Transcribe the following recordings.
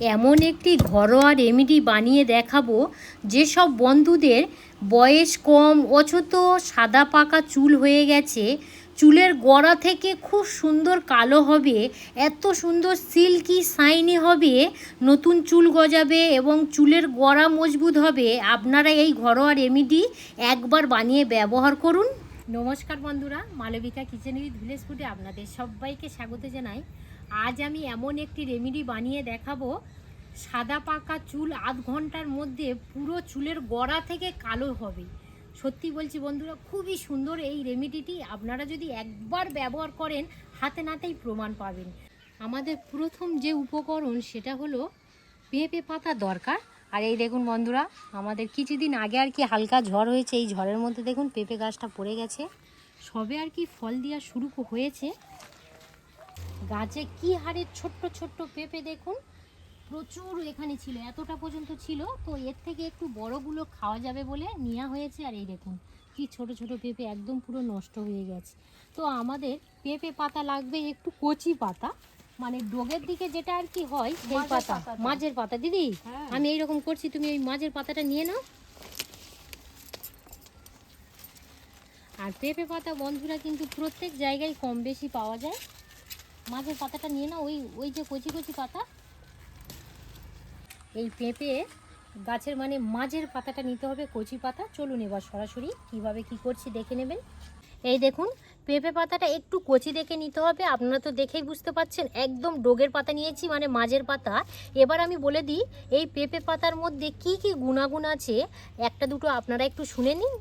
এমন একটি ঘরোয়া রেমেডি বানিয়ে দেখাবো, যেসব বন্ধুদের বয়স কম, অথচ সাদা পাকা চুল হয়ে গেছে, চুলের গোড়া থেকে খুব সুন্দর কালো হবে, এত সুন্দর সিল্কি সাইনি হবে, নতুন চুল গজাবে এবং চুলের গোড়া মজবুত হবে। আপনারা এই ঘরোয়া রেমেডি একবার বানিয়ে ব্যবহার করুন। নমস্কার বন্ধুরা, মালবিকা কিচেনের ভিলেজ ফুডে আপনাদের সবাইকে স্বাগত জানাই। আজ আমি এমন একটি রেমেডি বানিয়ে দেখাবো। সাদা পাকা চুল আধ ঘণ্টার মধ্যে পুরো চুলের গোড়া থেকে কালো হবে। সত্যি বলছি বন্ধুরা, খুবই সুন্দর এই রেমেডিটি। আপনারা যদি একবার ব্যবহার করেন, হাতে নাতেই প্রমাণ পাবেন। আমাদের প্রথম যে উপকরণ, সেটা হলো পেঁপে পাতা দরকার। আর এই দেখুন বন্ধুরা, আমাদের কিছুদিন আগে আর কি হালকা ঝড় হয়েছে। এই ঝড়ের মধ্যে দেখুন পেঁপে গাছটা পড়ে গেছে। সবে আর কি ফল দেওয়া শুরু হয়েছে। গাছে কি হারে ছোট্ট ছোট্ট পেঁপে দেখুন? প্রচুর এখানে ছিল এতটা পর্যন্ত ছিল তো এর থেকে একটু বড়গুলো খাওয়া যাবে বলে নেওয়া হয়েছে। আর এই দেখুন কি ছোট ছোট পেঁপে একদম পুরো নষ্ট হয়ে গেছে। তো আমাদের পেঁপে পাতা লাগবে একটু কচি পাতা মানে ডোগের দিকে যেটা আর কি হয় সেই পাতা মাঝের পাতা। দিদি হ্যাঁ। আমি এইরকম করছি তুমি ওই মাঝের পাতাটা নিয়ে নাও। আর পেঁপে পাতা বন্ধুরা কিন্তু প্রত্যেক জায়গায় কম বেশি পাওয়া যায়। মাঝের পাতাটা নিয়ে না ওই ওই যে কচি কচি পাতা। এই পেঁপে গাছের মানে মাঝের পাতাটা নিতে হবে, কচি পাতা। চলুন এবার সরাসরি কীভাবে কি করছি দেখে নেবেন। এই দেখুন, পেঁপে পাতাটা একটু কচি দেখে নিতে হবে। আপনারা তো দেখেই বুঝতে পাচ্ছেন, একদম ডোগের পাতা নিয়েছি মানে মাঝের পাতা। এবার আমি বলে দিই, এই পেঁপে পাতার মধ্যে কি কি গুণাগুণ আছে, একটা দুটো আপনারা একটু শুনে নিন।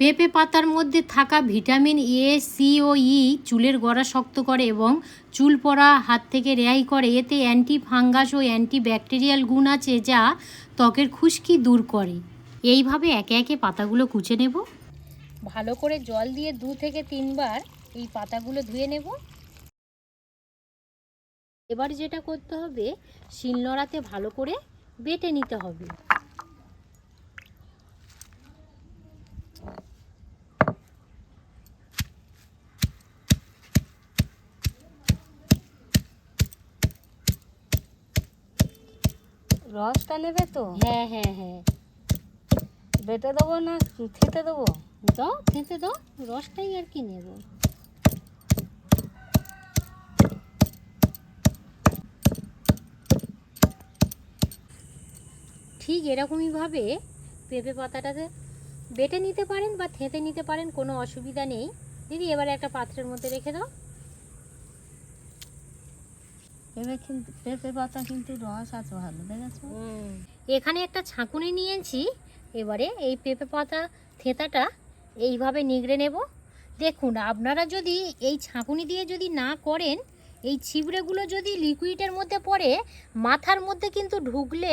পেঁপে পাতার মধ্যে থাকা ভিটামিন এ সি ও ই চুলের গোড়া শক্ত করে এবং চুল পড়া, হাত থেকে রেহাই করে। এতে অ্যান্টি ফাঙ্গাস ও অ্যান্টি ব্যাকটেরিয়াল গুণ আছে যা ত্বকের খুশকি দূর করে। এইভাবে একে একে পাতাগুলো কুচে নেব। ভালো করে জল দিয়ে দু থেকে তিনবার এই পাতাগুলো ধুয়ে নেব। এবার যেটা করতে হবে, শিলনোড়াতে ভালো করে বেটে নিতে হবে। রসটা নেবে তো? হ্যাঁ হ্যাঁ হ্যাঁ। বেটে দেবো না থেতে দেবো? দাও খেতে দাও রসটাই আর কি নেব। ঠিক এরকমইভাবে পেঁপে পাতাটাতে বেটে নিতে পারেন বা থেঁতে নিতে পারেন কোনো অসুবিধা নেই। দিদি এবারে একটা পাত্রের মধ্যে রেখে দাও। পেঁপে কিন্তু পেঁপে পাতা কিন্তু রস আছে ভালো দেখেছ? এখানে একটা ছাঁকুনি নিয়েছি এবারে এই পেঁপে পাতা থেতাটা এইভাবে নিগড়ে নেব। দেখুন আপনারা যদি এই ছাঁকুনি দিয়ে যদি না করেন এই ছিবড়েগুলো যদি লিকুইডের মধ্যে পড়ে মাথার মধ্যে কিন্তু ঢুকলে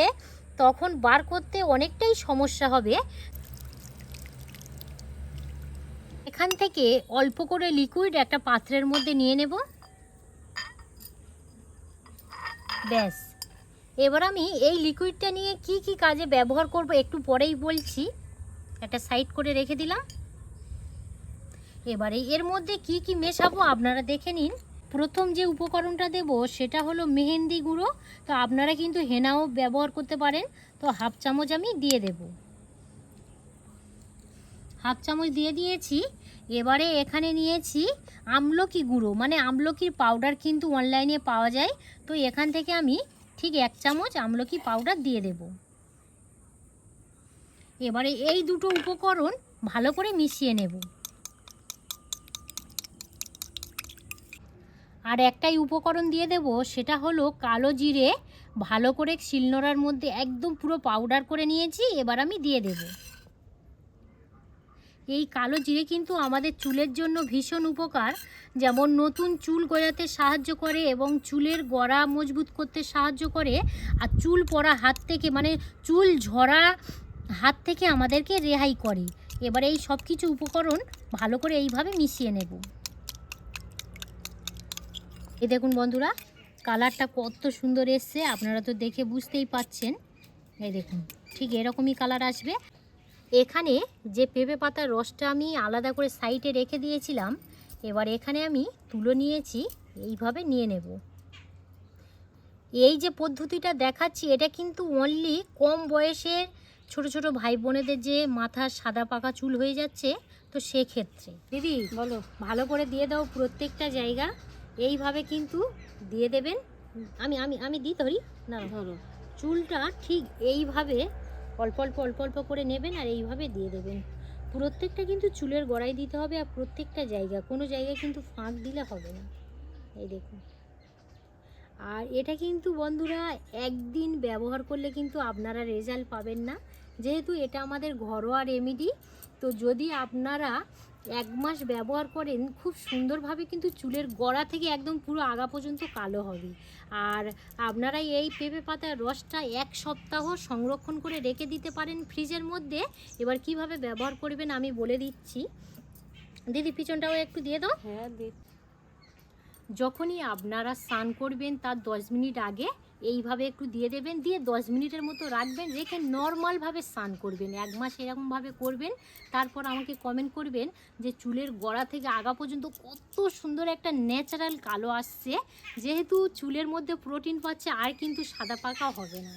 তখন বার করতে অনেকটাই সমস্যা হবে। এখান থেকে অল্প করে লিকুইড একটা পাত্রের মধ্যে নিয়ে নেব। ব্যাস। এবার আমি এই লিকুইডটা নিয়ে কি কি কাজে ব্যবহার করব একটু পরেই বলছি। একটা সাইড করে রেখে দিলাম। এবারে এর মধ্যে কি কি মেশাবো আপনারা দেখে নিন। প্রথম যে উপকরণটা দেব সেটা হলো মেহেন্দি গুঁড়ো। তো আপনারা কিন্তু হেনাও ব্যবহার করতে পারেন। তো হাফ চামচ আমি দিয়ে দেব। হাফ চামচ দিয়ে দিয়েছি। এবারে এখানে নিয়েছি আমলকি গুঁড়ো। মানে আমলকির পাউডার কিন্তু অনলাইনে পাওয়া যায়। তো এখান থেকে আমি ঠিক এক চামচ আমলকি পাউডার দিয়ে দেব। এবারে এই দুটো উপকরণ ভালো করে মিশিয়ে নেব। আর একটাই উপকরণ দিয়ে দেব, সেটা হলো কালো জিরে ভালো করে শিলনোড়ার মধ্যে একদম পুরো পাউডার করে নিয়েছি। এবার আমি দিয়ে দেব। এই কালো জিরে কিন্তু আমাদের চুলের জন্য ভীষণ উপকার। যেমন নতুন চুল গজাতে সাহায্য করে এবং চুলের গড়া মজবুত করতে সাহায্য করে। আর চুল পড়া হাত থেকে মানে চুল ঝরা হাত থেকে আমাদেরকে রেহাই করে। এবারে এই সব কিছু উপকরণ ভালো করে এইভাবে মিশিয়ে নেব। এ দেখুন বন্ধুরা, কালারটা কত সুন্দর এসছে, আপনারা তো দেখে বুঝতেই পাচ্ছেন। এই দেখুন, ঠিক এরকমই কালার আসবে। এখানে যে পেঁপে পাতার রসটা আমি আলাদা করে সাইডে রেখে দিয়েছিলাম এবার এখানে আমি তুলো নিয়েছি এইভাবে নিয়ে নেব। এই যে পদ্ধতিটা দেখাচ্ছি এটা কিন্তু অনলি কম বয়সের ছোট ছোট ভাই বোনেদের যে মাথার সাদা পাকা চুল হয়ে যাচ্ছে তো সেক্ষেত্রে। দিদি বলো ভালো করে দিয়ে দাও প্রত্যেকটা জায়গা এইভাবে কিন্তু দিয়ে দেবেন। আমি আমি আমি দিই ধরি না। ধরো। চুলটা ঠিক এইভাবে অল্প অল্প অল্প অল্প করে নেবেন আর এইভাবে দিয়ে দেবেন। প্রত্যেকটা কিন্তু চুলের গোড়ায় দিতে হবে আর প্রত্যেকটা জায়গা, কোনো জায়গায় কিন্তু ফাঁক দিলে হবে না। এই দেখুন। আর এটা কিন্তু বন্ধুরা একদিন ব্যবহার করলে কিন্তু আপনারা রেজাল্ট পাবেন না। যেহেতু এটা আমাদের ঘরোয়া রেমেডি তো যদি আপনারা এক মাস ব্যবহার করেন, খুব সুন্দরভাবে কিন্তু চুলের গড়া থেকে একদম পুরো আগা পর্যন্ত কালো হবে। আর আপনারা এই পেঁপে পাতার রসটা এক সপ্তাহ সংরক্ষণ করে রেখে দিতে পারেন ফ্রিজের মধ্যে। এবার কীভাবে ব্যবহার করবেন আমি বলে দিচ্ছি। দিদি, পিছনটাও একটু দিয়ে দাও। হ্যাঁ দি যখনই আপনারা স্নান করবেন তার দশ মিনিট আগে এইভাবে একটু দিয়ে দেবেন দিয়ে দশ মিনিটের মতো রাখবেন রেখে নর্মালভাবে স্নান করবেন। এক মাস এরকমভাবে করবেন। তারপর আমাকে কমেন্ট করবেন যে চুলের গোড়া থেকে আগা পর্যন্ত কত সুন্দর একটা ন্যাচারাল কালো আসছে। যেহেতু চুলের মধ্যে প্রোটিন পাচ্ছে আর কিন্তু সাদা পাকা হবে না।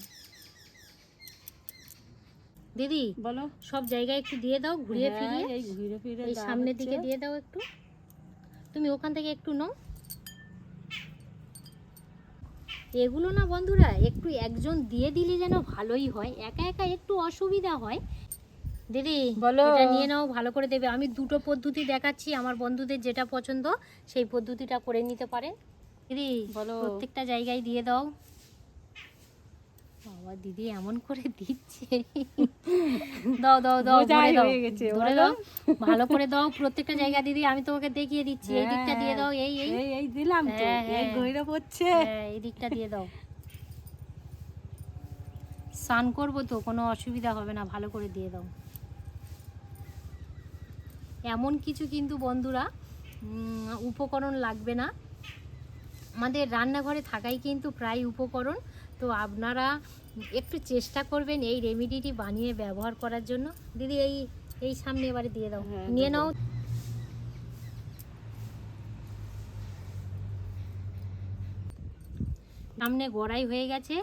দিদি বলো। সব জায়গায় একটু দিয়ে দাও ঘুরিয়ে হ্যাঁ, ফিরিয়ে। ঘুরে ফিরে সামনের দিকে দিয়ে দাও একটু। তুমি ওখান থেকে একটু নাও। এগুলো না বন্ধুরা একটু একজন দিয়ে দিলে যেন ভালোই হয়। একা একা একটু অসুবিধা হয়। দিদি বলো। এটা নিয়ে নাও ভালো করে দেবে। আমি দুটো পদ্ধতি দেখাচ্ছি আমার বন্ধুদের যেটা পছন্দ সেই পদ্ধতিটা করে নিতে পারেন দিদি বলো। প্রত্যেকটা জায়গায় দিয়ে দাও। বাবা দিদি এমন করে দিচ্ছে। দাও দাও দাও ধরে দাও হয়ে গেছে, ধরে দাও ভালো করে দাও প্রত্যেকটা জায়গা দিদি আমি তোমাকে দেখিয়ে দিচ্ছি এই দিকটা দিয়ে দাও এই এই। এই দিলাম তো হ্যাঁ, এই হ্যাঁ। ঘুরে পড়ছে হ্যাঁ এই দিকটা দিয়ে দাও। স্নান করব তো কোনো অসুবিধা হবে না ভালো করে দিয়ে দাও। এমন কিছু কিন্তু বন্ধুরা উম, উপকরণ লাগবে না। আমাদের রান্নাঘরে থাকাই কিন্তু প্রায় উপকরণ। তো আপনারা একটু চেষ্টা করবেন এই রেমিডিটি বানিয়ে ব্যবহার করার জন্য। দিদি এই এই সামনে এবারে দিয়ে দাও। হ্যাঁ, নিয়ে নাও। সামনে গড়াই হয়ে গেছে।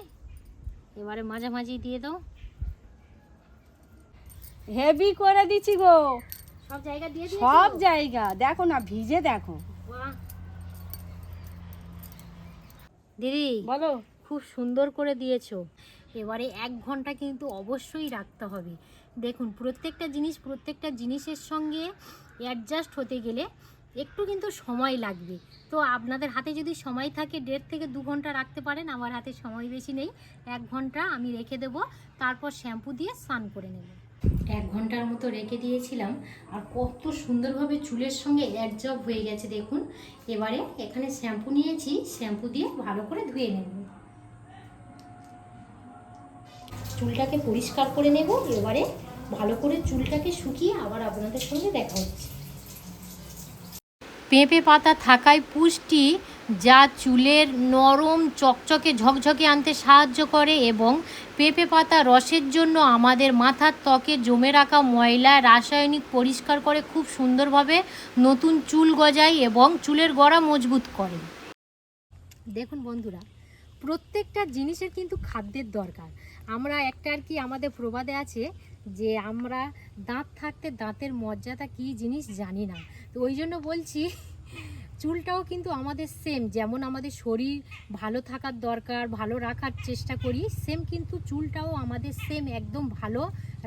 এবারে মাঝামাঝি দিয়ে দাও। হেভি করে দিছি গো। সব জায়গা দিয়ে সব জায়গা। দেখো না ভিজে দেখো। দিদি বলো। খুব সুন্দর করে দিয়েছ। এবারে এক ঘণ্টা কিন্তু অবশ্যই রাখতে হবে। দেখুন, প্রত্যেকটা জিনিস, প্রত্যেকটা জিনিসের সঙ্গে অ্যাডজাস্ট হতে গেলে একটু কিন্তু সময় লাগবে। তো আপনাদের হাতে যদি সময় থাকে, দেড় থেকে দু ঘণ্টা রাখতে পারেন। আমার হাতে সময় বেশি নেই। এক ঘণ্টা আমি রেখে দেব। তারপর শ্যাম্পু দিয়ে স্নান করে নেব। এক ঘণ্টার মতো রেখে দিয়েছিলাম। আর কত সুন্দরভাবে চুলের সঙ্গে অ্যাডজব হয়ে গেছে, দেখুন। এবারে এখানে শ্যাম্পু নিয়েছি। শ্যাম্পু দিয়ে ভালো করে ধুয়ে নেব। চুলটাকে পরিষ্কার করে নেব, এবারে ভালো করে চুলটাকে শুকিয়ে আবার আপনাদের সঙ্গে দেখা হচ্ছে। পেঁপে পাতা থাকায় পুষ্টি যা চুলের নরম, চকচকে, ঝকঝকে আনতে সাহায্য করে এবং পেঁপে পাতা রসের জন্য আমাদের মাথার ত্বকে জমে রাখা ময়লা রাসায়নিক পরিষ্কার করে খুব সুন্দরভাবে নতুন চুল গজায় এবং চুলের গড়া মজবুত করে। দেখুন বন্ধুরা, প্রত্যেকটা জিনিসের কিন্তু খাদ্যের দরকার। আমরা একটা আর কি আমাদের প্রবাদে আছে যে আমরা দাঁত থাকতে দাঁতের মর্যাদা কী জিনিস জানি না। তো ওই জন্য বলছি, চুলটাও কিন্তু আমাদের সেম যেমন আমাদের শরীর ভালো থাকার দরকার, ভালো রাখার চেষ্টা করি সেম কিন্তু চুলটাও আমাদের সেম একদম ভালো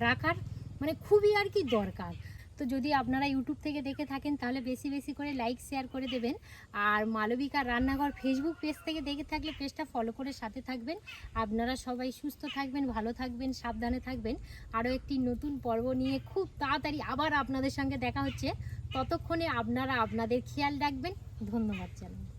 রাখার মানে খুবই আর কি দরকার। তো যদি আপনারা ইউটিউব থেকে দেখে থাকেন, তাহলে বেশি বেশি করে লাইক শেয়ার করে দেবেন। আর মালবিকার রান্নাঘর ফেসবুক পেজ থেকে দেখে থাকলে পেজটা ফলো করে সাথে থাকবেন। আপনারা সবাই সুস্থ থাকবেন, ভালো থাকবেন, সাবধানে থাকবেন। আরও একটি নতুন পর্ব নিয়ে খুব তাড়াতাড়ি আবার আপনাদের সঙ্গে দেখা হচ্ছে। ততক্ষণে আপনারা আপনাদের খেয়াল রাখবেন। ধন্যবাদ জানাই।